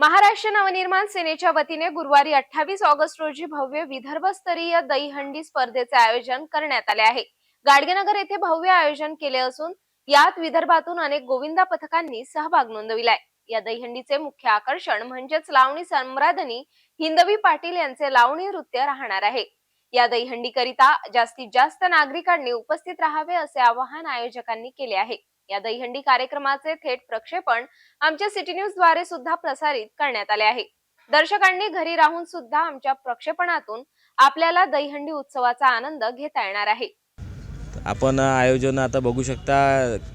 महाराष्ट्र नवनिर्माण सेनेच्या वतीने गुरुवारी अठ्ठावीस ऑगस्ट रोजी भव्य विदर्भस्तरीय दहीहंडी स्पर्धेचे आयोजन करण्यात आले आहे. गाडगेनगर येथे भव्य आयोजन केले असून यात विदर्भातून अनेक गोविंदा पथकांनी सहभाग नोंदविलाय. या दहीहंडीचे मुख्य आकर्षण म्हणजेच लावणी सम्राधनी हिंदवी पाटील यांचे लावणी नृत्य राहणार आहे. या दहीहंडीकरिता जास्तीत जास्त नागरिकांनी उपस्थित राहावे असे आवाहन आयोजकांनी केले आहे. या दहीहंडी कार्यक्रमाचे थेट प्रक्षेपण आमच्या सिटी न्यूजद्वारे सुद्धा प्रसारित करण्यात आले आहे. दर्शकांनी घरी राहून सुद्धा आमच्या प्रक्षेपणातून आपल्याला दहीहंडी उत्सवाचा आनंद घेता येणार आहे. आपण आयोजन आता बघू शकता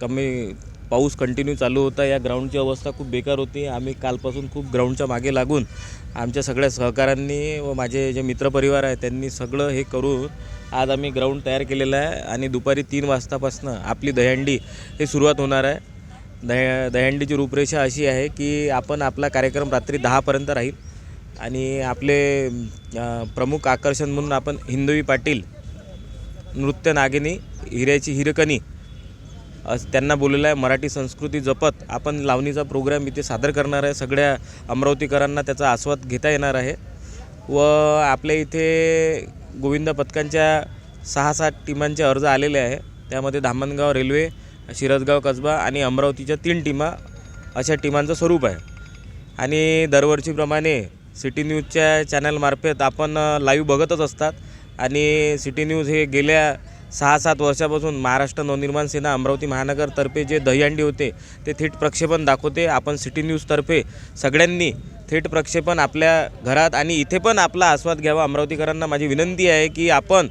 कमी पाऊस कंटिन्यू चालू होता. या ग्राउंडची अवस्था खूप बेकार होती. आम्ही कालपासून खूप ग्राउंडच्या मागे लागून आमच्या सगळ्या सहकाऱ्यांनी व माझे जे मित्रपरिवार आहे त्यांनी सगळं हे करून आज आम्ही ग्राउंड तयार केलेलं आहे आणि दुपारी तीन वाजतापासनं आपली दहीहंडी हे सुरुवात होणार आहे. दह दहीहंडीची रूपरेषा अशी आहे की आपण आपला कार्यक्रम रात्री दहापर्यंत राहील आणि आपले प्रमुख आकर्षण म्हणून आपण हिंदवी पाटील नृत्य नागिनी हिऱ्याची हिरकणी त्यांना बोललेलं आहे मराठी संस्कृती जपत आपण लावणीचा प्रोग्राम इथे सादर करणार आहे. सगळ्या अमरावतीकरांना त्याचा आस्वाद घेता येणार आहे. व आपल्या इथे गोविंद पथकांच्या सहा सात टीमांचे अर्ज आलेले आहे. त्यामध्ये धामणगाव रेल्वे शिरसगाव कसबा आणि अमरावतीच्या तीन टीमा अशा टीमांचं स्वरूप आहे. आणि दरवर्षीप्रमाणे सिटी न्यूजच्या चॅनलमार्फत आपण लाईव्ह बघतच असतात. आणि सिटी न्यूज हे गेल्या सहा सात वर्षापासून महाराष्ट्र नवनिर्माण सेना अमरावती महानगरतर्फे जे दहीहंडी होते ते थेट प्रक्षेपण दाखवते. आपण सिटी न्यूजतर्फे सगळ्यांनी थेट प्रक्षेपण आपल्या घरात आणि इथे पण आपला आस्वाद घ्यावा. अमरावतीकरांना माझी विनंती आहे की आपण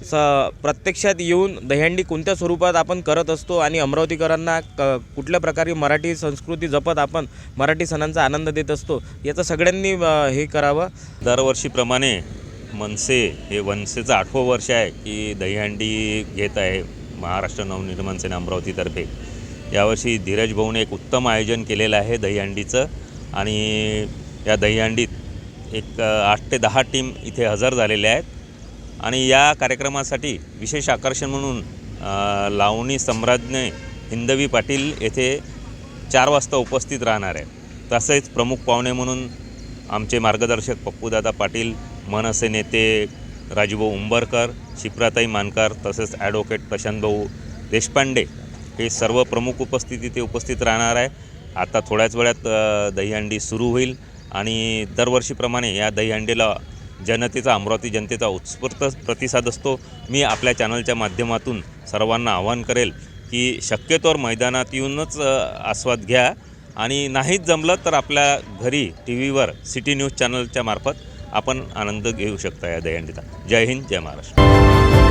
स प्रत्यक्षात येऊन दहीहंडी कोणत्या स्वरूपात आपण करत असतो आणि अमरावतीकरांना क कुठल्या प्रकारे मराठी संस्कृती जपत आपण मराठी सणांचा आनंद देत असतो याचं सगळ्यांनी हे करावं. दरवर्षीप्रमाणे मनसे हे वनसेचं आठवं वर्ष आहे की दहीहंडी घेत आहे महाराष्ट्र नवनिर्माण सेना अमरावतीतर्फे. यावर्षी धीरज भाऊने एक उत्तम आयोजन केलेलं आहे दहीहंडीचं आणि या दहीहंडीत एक आठ ते दहा टीम इथे हजर झालेल्या आहेत. आणि या कार्यक्रमासाठी विशेष आकर्षण म्हणून लावणी सम्राज्ञ हिंदवी पाटील येथे चार वाजता उपस्थित राहणार आहे तसेच प्रमुख पाहुणे म्हणून आमचे मार्गदर्शक पप्पूदादा पाटील मनसे नेते राजूभाऊ उंबरकर शिप्राताई मानकर तसेच ॲडव्होकेट प्रशांतभाऊ देशपांडे हे सर्व प्रमुख उपस्थित इथे उपस्थित राहणार आहे. आता थोड्याच वेळात दहीहंडी सुरू होईल आणि दरवर्षीप्रमाणे या दहीहंडीला जनतेचा अमरावती जनतेचा उत्स्फूर्त प्रतिसाद असतो. मी आपल्या चॅनलच्या माध्यमातून सर्वांना आवाहन करेल की शक्यतोवर मैदानात येऊनच आस्वाद घ्या. आणि नाहीच जमलं तर आपल्या घरी टी व्हीवर सिटी न्यूज चॅनलच्या मार्फत आपण आनंद घेऊ शकता या दहीहंडीचा जय हिंद जय महाराष्ट्र.